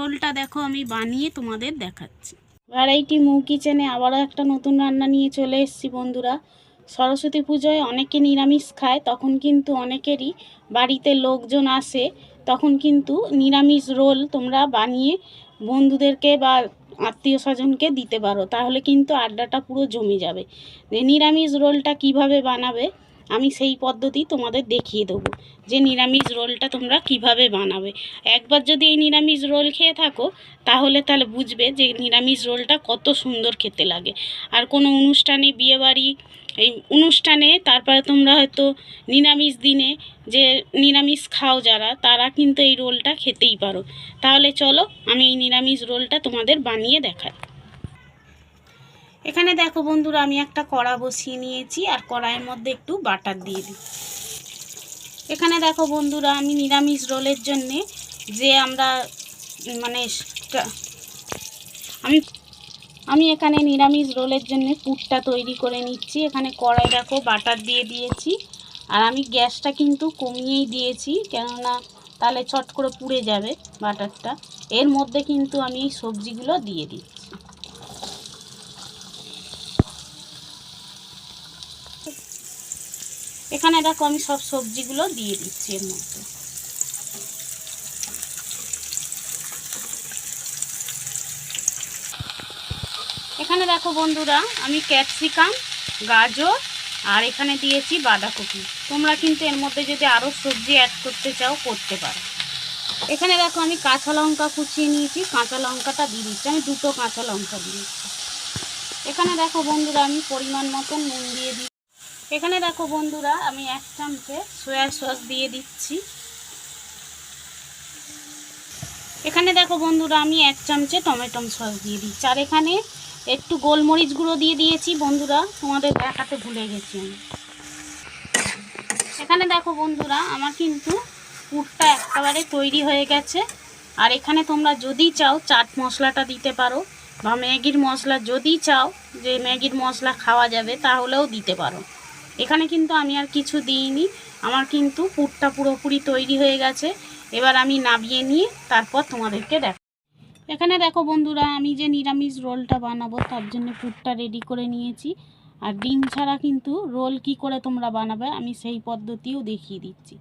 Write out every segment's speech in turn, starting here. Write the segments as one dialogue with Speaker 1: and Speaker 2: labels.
Speaker 1: রোলটা দেখো, আমি বানিয়ে তোমাদের দেখাচ্ছি। ভ্যারাইটি মৌ কিচেনে আবারও একটা নতুন রান্না নিয়ে চলে এসেছি বন্ধুরা। সরস্বতী পুজোয় অনেকে নিরামিষ খায়, তখন কিন্তু অনেকেরই বাড়িতে লোকজন আসে, তখন কিন্তু নিরামিষ রোল তোমরা বানিয়ে বন্ধুদেরকে বা আত্মীয় স্বজনকে দিতে পারো, তাহলে কিন্তু আড্ডাটা পুরো জমে যাবে। নিরামিষ রোলটা কীভাবে বানাবে আমি সেই পদ্ধতি তোমাদের দেখিয়ে দেবো যে নিরামিষ রোলটা তোমরা কীভাবে বানাবে। একবার যদি এই নিরামিষ রোল খেয়ে থাকো, তাহলে তাহলে বুঝবে যে নিরামিষ রোলটা কত সুন্দর খেতে লাগে। আর কোনো অনুষ্ঠানে বিয়েবাড়ি, এই অনুষ্ঠানে তারপরে তোমরা হয়তো নিরামিষ দিনে যে নিরামিষ খাও যারা, তারা কিন্তু এই রোলটা খেতেই পারো। তাহলে চলো আমি এই নিরামিষ রোলটা তোমাদের বানিয়ে দেখাই। এখানে দেখো বন্ধুরা, আমি একটা কড়া বসিয়ে নিয়েছি, আর কড়াইয়ের মধ্যে একটু বাটার দিয়ে দিই। এখানে দেখো বন্ধুরা, আমি নিরামিষ রোলের জন্যে যে আমরা মানে আমি আমি এখানে নিরামিষ রোলের জন্য পুরটা তৈরি করে নিচ্ছি। এখানে কড়াই দেখো বাটার দিয়ে দিয়েছি, আর আমি গ্যাসটা কিন্তু কমিয়েই দিয়েছি, কেননা তাহলে চট করে পুড়ে যাবে বাটারটা। এর মধ্যে কিন্তু আমি সবজিগুলো দিয়ে দিচ্ছি এখানে দেখো আমি সব সবজিগুলো দিয়ে দিচ্ছি এর মধ্যে। এখানে দেখো বন্ধুরা, আমি ক্যাপসিকাম, গাজর, আর এখানে দিয়েছি বাঁধাকপি। তোমরা কিন্তু এর মধ্যে যদি আরও সবজি অ্যাড করতে চাও, করতে পারো। এখানে দেখো আমি কাঁচা লঙ্কা কুচিয়ে নিয়েছি, কাঁচা লঙ্কাটা দিয়ে দিচ্ছি। আমি দুটো কাঁচা লঙ্কা দিয়েছি। এখানে দেখো বন্ধুরা, আমি পরিমাণ মতন নুন দিয়ে দিচ্ছি। এখানে দেখো বন্ধুরা, আমি এক চামচে সয়া সস দিয়ে দিচ্ছি। এখানে দেখো বন্ধুরা, আমি এক চামচে টমেটো সস দিয়ে দিচ্ছি। আর এখানে একটু গোলমরিচ গুঁড়ো দিয়ে দিয়েছি বন্ধুরা, তোমাদের দেখাতে ভুলে গেছি আমি। এখানে দেখো বন্ধুরা, আমার কিন্তু পুরটা একেবারে তৈরি হয়ে গেছে। আর এখানে তোমরা যদি চাও চাট মশলাটা দিতে পারো, বা ম্যাগির মশলা যদি চাও, যে ম্যাগির মশলা খাওয়া যাবে, তাহলেও দিতে পারো। এখানে কিন্তু আমি আর কিছু দিইনি। আমার কিন্তু পুরটা পুরোপুরি তৈরি হয়ে গেছে। এবার আমি নামিয়ে নিয়ে তারপর তোমাদেরকে দেখ এখানে দেখো বন্ধুরা, আমি যে নিরামিষ রোলটা বানাবো, তার জন্য পুরটা রেডি করে নিয়েছি। আর ডিম ছাড়া কিন্তু রোল কি করে তোমরা বানাবে, আমি সেই পদ্ধতিও দেখিয়ে দিচ্ছি।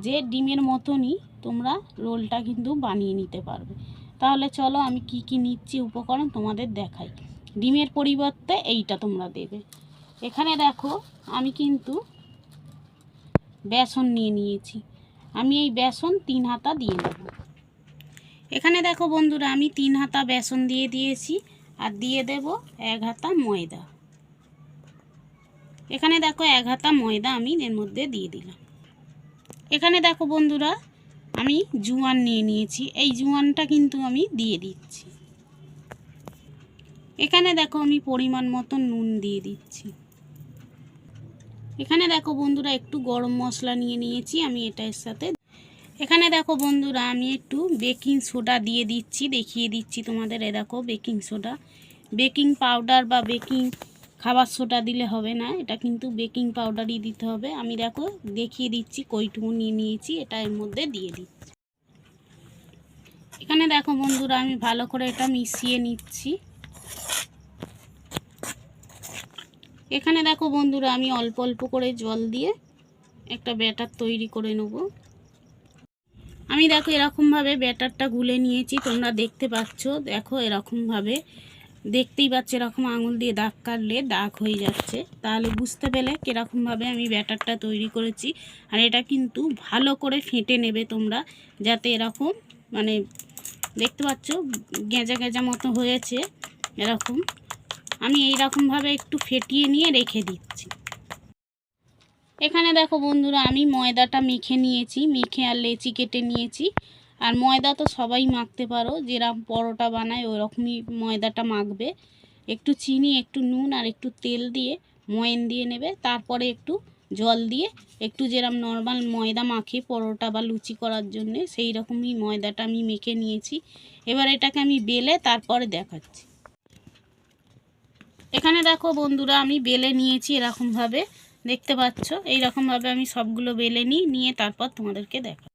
Speaker 1: যে ডিমের মতনই তোমরা রোলটা কিন্তু বানিয়ে নিতে পারবে। তাহলে চলো আমি কি কি নিচ্ছি উপকরণ তোমাদের দেখাই। ডিমের পরিবর্তে এইটা তোমরা দেবে। এখানে দেখো, আমি কিন্তু বেসন নিয়ে নিয়েছি। আমি এই বেসন তিন হাতা দিয়ে নেব। এখানে দেখো বন্ধুরা, আমি তিন হাতা বেসন দিয়ে দিয়েছি, আর দিয়ে দেব এক হাতা ময়দা। এখানে দেখো এক হাতা ময়দা আমি এর মধ্যে দিয়ে দিলাম। এখানে দেখো বন্ধুরা, আমি জুয়ান নিয়ে নিয়েছি। এই জুয়ানটা কিন্তু আমি দিয়ে দিচ্ছি। এখানে দেখো আমি পরিমাণ মতো নুন দিয়ে দিচ্ছি। এখানে দেখো বন্ধুরা একটু গরম মশলা নিয়ে নিয়েছি, আমি এটার সাথে। এখানে দেখো বন্ধুরা আমি একটু বেকিং সোডা দিয়ে দিচ্ছি, দেখিয়ে দিচ্ছি তোমাদের। এ দেখো বেকিং সোডা। বেকিং পাউডার বা বেকিং খাবার সোডা দিলে হবে না, এটা কিন্তু বেকিং পাউডারই দিতে হবে। আমি দেখো দেখিয়ে দিচ্ছি, কইটুকু নিয়ে নিয়েছি, এটা এর মধ্যে দিয়ে দিচ্ছি। এখানে দেখো বন্ধুরা আমি ভালো করে এটা মিশিয়ে নিচ্ছি। এখানে দেখো বন্ধুরা, আমি অল্প অল্প করে জল দিয়ে একটা ব্যাটার তৈরি করে নেব। আমি দেখো এরকমভাবে ব্যাটারটা গুলে নিয়েছি, তোমরা দেখতে পাচ্ছ। দেখো এরকমভাবে, দেখতেই পাচ্ছ এরকম আঙুল দিয়ে দাগ কাটলে দাগ হয়ে যাচ্ছে। তাহলে বুঝতে পেলে কীরকমভাবে আমি ব্যাটারটা তৈরি করেছি। আর এটা কিন্তু ভালো করে ফেটে নেবে তোমরা, যাতে এরকম মানে দেখতে পাচ্ছ, গেঁজা গেঁজা মতো হয়েছে এরকম। আমি এই রকমভাবে একটু ফেটিয়ে নিয়ে রেখে দিচ্ছি। এখানে দেখো বন্ধুরা, আমি ময়দাটা মেখে নিয়েছি, মেখে আর লেচি কেটে নিয়েছি। আর ময়দা তো সবাই মাখতে পারো যেরকম পরোটা বানায় ওই রকমই ময়দাটা মাখবে। একটু চিনি, একটু নুন আর একটু তেল দিয়ে ময়ন দিয়ে নেবে। তারপরে একটু জল দিয়ে একটু যেরকম নর্মাল ময়দা মাখে পরোটা বা লুচি করার জন্যে, সেই রকমই ময়দাটা আমি মেখে নিয়েছি। এবার এটাকে আমি বেলে তারপরে দেখাচ্ছি। এখানে দেখো বন্ধুরা, আমি বেলে নিয়েছি এরকমভাবে। দেখতে পাচ্ছ? এইরকমভাবে আমি সবগুলো বেলে নিই, নিয়ে তারপর তোমাদেরকে দেখা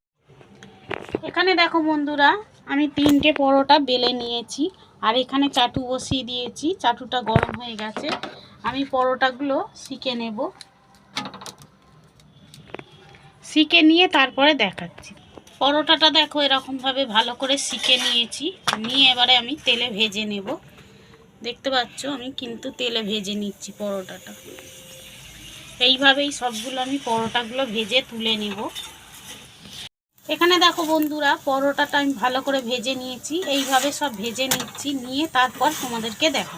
Speaker 1: এখানে দেখো বন্ধুরা, আমি তিনটে পরোটা বেলে নিয়েছি, আর এখানে চাটু বসিয়ে দিয়েছি। চাটুটা গরম হয়ে গেছে। আমি পরোটাগুলো শিখে নেব। শিখে নিয়ে তারপরে দেখাচ্ছি। পরোটাটা দেখো এরকমভাবে ভালো করে শিখে নিয়েছি। নিয়ে এবারে আমি তেলে ভেজে নেব। দেখতে পাচ্ছ, আমি কিন্তু তেলে ভেজে নিচ্ছি পরোটাটা। এইভাবেই সবগুলো আমি পরোটাগুলো ভেজে তুলে নেব। এখানে দেখো বন্ধুরা, পরোটাটা আমি ভালো করে ভেজে নিয়েছি। এইভাবে সব ভেজে নিচ্ছি, নিয়ে তারপর তোমাদেরকে দেখো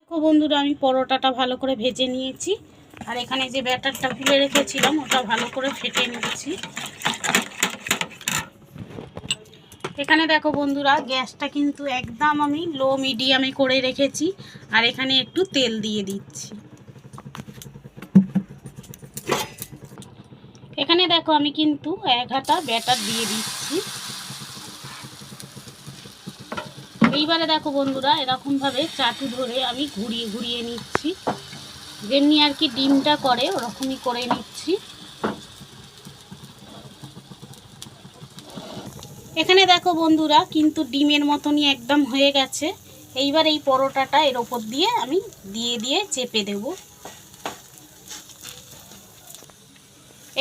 Speaker 1: দেখো বন্ধুরা, আমি পরোটাটা ভালো করে ভেজে নিয়েছি। আর এখানে যে ব্যাটারটা গুলে রেখেছিলাম, ওটা ভালো করে ফেটে নিচ্ছি এখানে দেখো বন্ধুরা, গ্যাসটা কিন্তু একদম আমি লো মিডিয়ামে করে রেখেছি, আর এখানে একটু তেল দিয়ে দিচ্ছি। এখানে দেখো আমি কিন্তু এক হাতা ব্যাটার দিয়ে দিচ্ছি। এইবারে দেখো বন্ধুরা, এরকমভাবে চাটু ধরে আমি ঘুরিয়ে ঘুরিয়ে নিচ্ছি। যেমনি আর কি ডিমটা করে, ওরকমই করে নিচ্ছি। এখানে দেখো বন্ধুরা, কিন্তু ডিমের মতনই একদম হয়ে গেছে। এইবার এই পরোটাটা এর ওপর দিয়ে আমি দিয়ে দিয়ে চেপে দেব।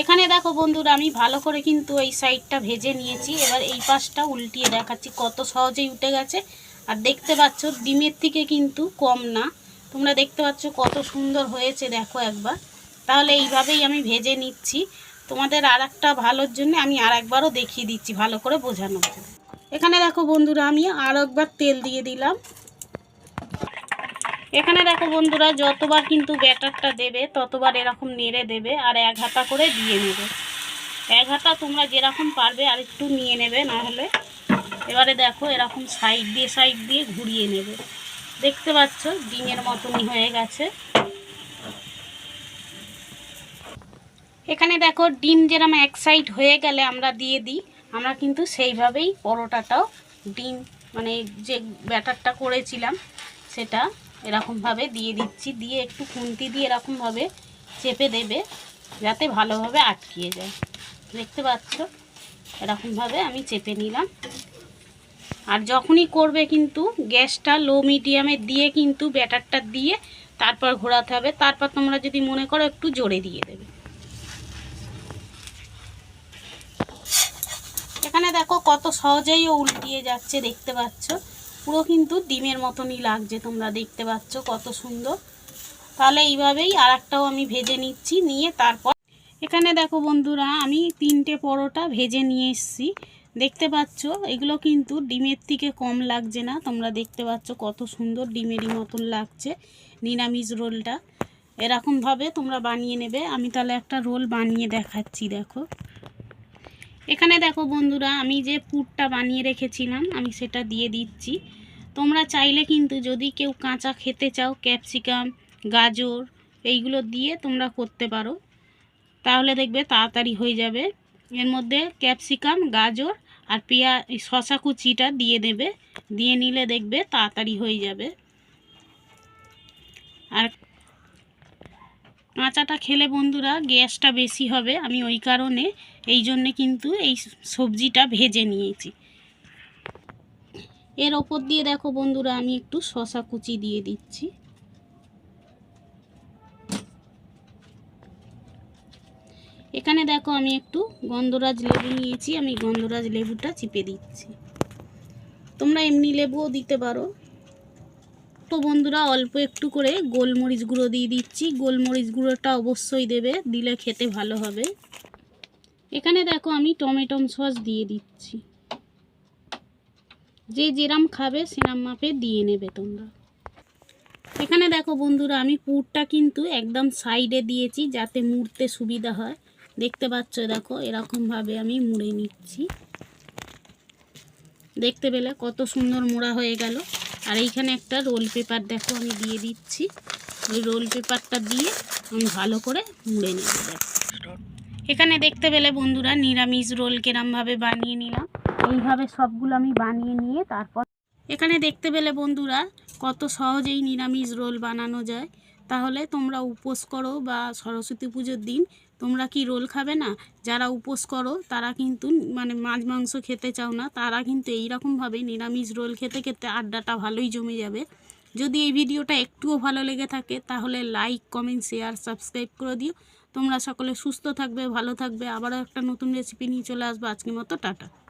Speaker 1: এখানে দেখো বন্ধুরা, আমি ভালো করে কিন্তু এই সাইডটা ভেজে নিয়েছি। এবার এই পাশটা উল্টিয়ে দেখাচ্ছি, কত সহজেই উঠে গেছে। আর দেখতে পাচ্ছ, ডিমের থেকে কিন্তু কম না। তোমরা দেখতে পাচ্ছ কত সুন্দর হয়েছে, দেখো একবার। তাহলে এইভাবেই আমি ভেজে নিচ্ছি। তোমাদের আর একটা ভালোর জন্য আমি আর একবারও দেখিয়ে দিচ্ছি ভালো করে বোঝানোর জন্য। এখানে দেখো বন্ধুরা, আমি আর একবার তেল দিয়ে দিলাম। এখানে দেখো বন্ধুরা, যতবার কিন্তু ব্যাটারটা দেবে, ততবার এরকম নেড়ে দেবে আর এক হাতা করে দিয়ে নেবে। এক হাতা তোমরা যেরকম পারবে আর একটু নিয়ে নেবে, না হলে এবারে দেখো এরকম সাইড দিয়ে সাইড দিয়ে ঘুরিয়ে নেবে। দেখতে পাচ্ছ ডিমের মতনই হয়ে গেছে। এখানে দেখো ডিম যেরকম এক সাইড হয়ে গেলে আমরা দিয়ে দিই, আমরা কিন্তু সেইভাবেই পরোটাটাও ডিম মানে যে ব্যাটারটা করেছিলাম সেটা এরকমভাবে দিয়ে দিচ্ছি, দিয়ে একটু খুন্তি দিয়ে এরকমভাবে চেপে দেবে, যাতে ভালোভাবে আটকিয়ে যায়। দেখতে পাচ্ছ? এরকমভাবে আমি চেপে নিলাম। আর যখনই করবে কিন্তু গ্যাসটা লো মিডিয়ামে দিয়ে কিন্তু ব্যাটারটা দিয়ে তারপর ঘোরাতে হবে, তারপর তোমরা যদি মনে করো একটু জোরে দিয়ে দেবে এখানে দেখো কত সহজেই ও উল্টিয়ে যাচ্ছে, দেখতে পাচ্ছ? পুরো কিন্তু ডিমের মতনই লাগছে, তোমরা দেখতে পাচ্ছ কত সুন্দর। তাহলে এইভাবেই আর একটাও আমি ভেজে নিচ্ছি, নিয়ে তারপর এখানে দেখো বন্ধুরা, আমি তিনটে পরোটা ভেজে নিয়ে এসেছি। দেখতে পাচ্ছ, এগুলো কিন্তু ডিমের থেকে কম লাগছে না, তোমরা দেখতে পাচ্ছ কত সুন্দর ডিমেরই মতন লাগছে, নিরামিষ রোলটা। এরকমভাবে তোমরা বানিয়ে নেবে, আমি তাহলে একটা রোল বানিয়ে দেখাচ্ছি, দেখো। এখানে দেখো বন্ধুরা, আমি যে পুরটা বানিয়ে রেখেছিলাম, আমি সেটা দিয়ে দিচ্ছি। তোমরা চাইলে কিন্তু যদি কেউ কাঁচা খেতে চাও, ক্যাপসিকাম, গাজর, এইগুলো দিয়ে তোমরা করতে পারো। তাহলে দেখবে তাড়াতাড়ি হয়ে যাবে। এর মধ্যে ক্যাপসিকাম, গাজর আর পেঁয়া শশা কুচিটা দিয়ে দেবে। দিয়ে নিলে দেখবে তাড়াতাড়ি হয়ে যাবে। আর কাঁচাটা খেলে বন্ধুরা গ্যাসটা বেশি হবে, আমি ওই কারণে এই জন্যে কিন্তু এই সবজিটা ভেজে নিয়েছি। এর ওপর দিয়ে দেখো বন্ধুরা, আমি একটু শশা কুচি দিয়ে দিচ্ছি। এখানে দেখো আমি একটু গন্ধরাজ লেবু নিয়েছি, আমি গন্ধরাজ লেবুটা চিপে দিচ্ছি। তোমরা এমনি লেবুও দিতে পারো। তো বন্ধুরা, অল্প একটু করে গোলমরিচ গুঁড়ো দিয়ে দিচ্ছি। গোলমরিচ গুঁড়োটা অবশ্যই দেবে, দিলে খেতে ভালো হবে। এখানে দেখো আমি টমেটো সস দিয়ে দিচ্ছি। যে যেরাম খাবে, সেরাম মাপে দিয়ে নেবে তোমরা। এখানে দেখো বন্ধুরা, আমি পুরটা কিন্তু একদম সাইডে দিয়েছি যাতে মুড়তে সুবিধা হয়। দেখতে পাচ্ছ, দেখো এরকমভাবে আমি মুড়ে নিচ্ছি। দেখতে পেলে কত সুন্দর মোড়া হয়ে গেল। আর এইখানে একটা রোল পেপার দেখো, আমি দিয়ে দিচ্ছি। ওই রোল পেপারটা দিয়ে আমি ভালো করে মুড়ে নেব এখানে দেখতে পেলে বন্ধুরা, নিরামিষ রোল কেরামভাবে বানিয়ে নিলাম। এইভাবে সবগুলো আমি বানিয়ে নিয়ে তারপর এখানে দেখতে পেলে বন্ধুরা, কত সহজেই নিরামিষ রোল বানানো যায়। তাহলে তোমরা উপোস করো বা সরস্বতী পুজোর দিন তোমরা কি রোল খাবে না? যারা উপোস করো, তারা কিন্তু মানে মাছ, মাংস খেতে চাও না, তারা কিন্তু এইরকমভাবে নিরামিষ রোল খেতে খেতে আড্ডাটা ভালোই জমে যাবে। যদি এই ভিডিওটা একটুও ভালো লেগে থাকে, তাহলে লাইক, কমেন্ট, শেয়ার, সাবস্ক্রাইব করে দিও। তোমরা সকলে সুস্থ থাকবে, ভালো থাকবে। আবারও একটা নতুন রেসিপি নিয়ে চলে আসব। আজকের মতো টাটা।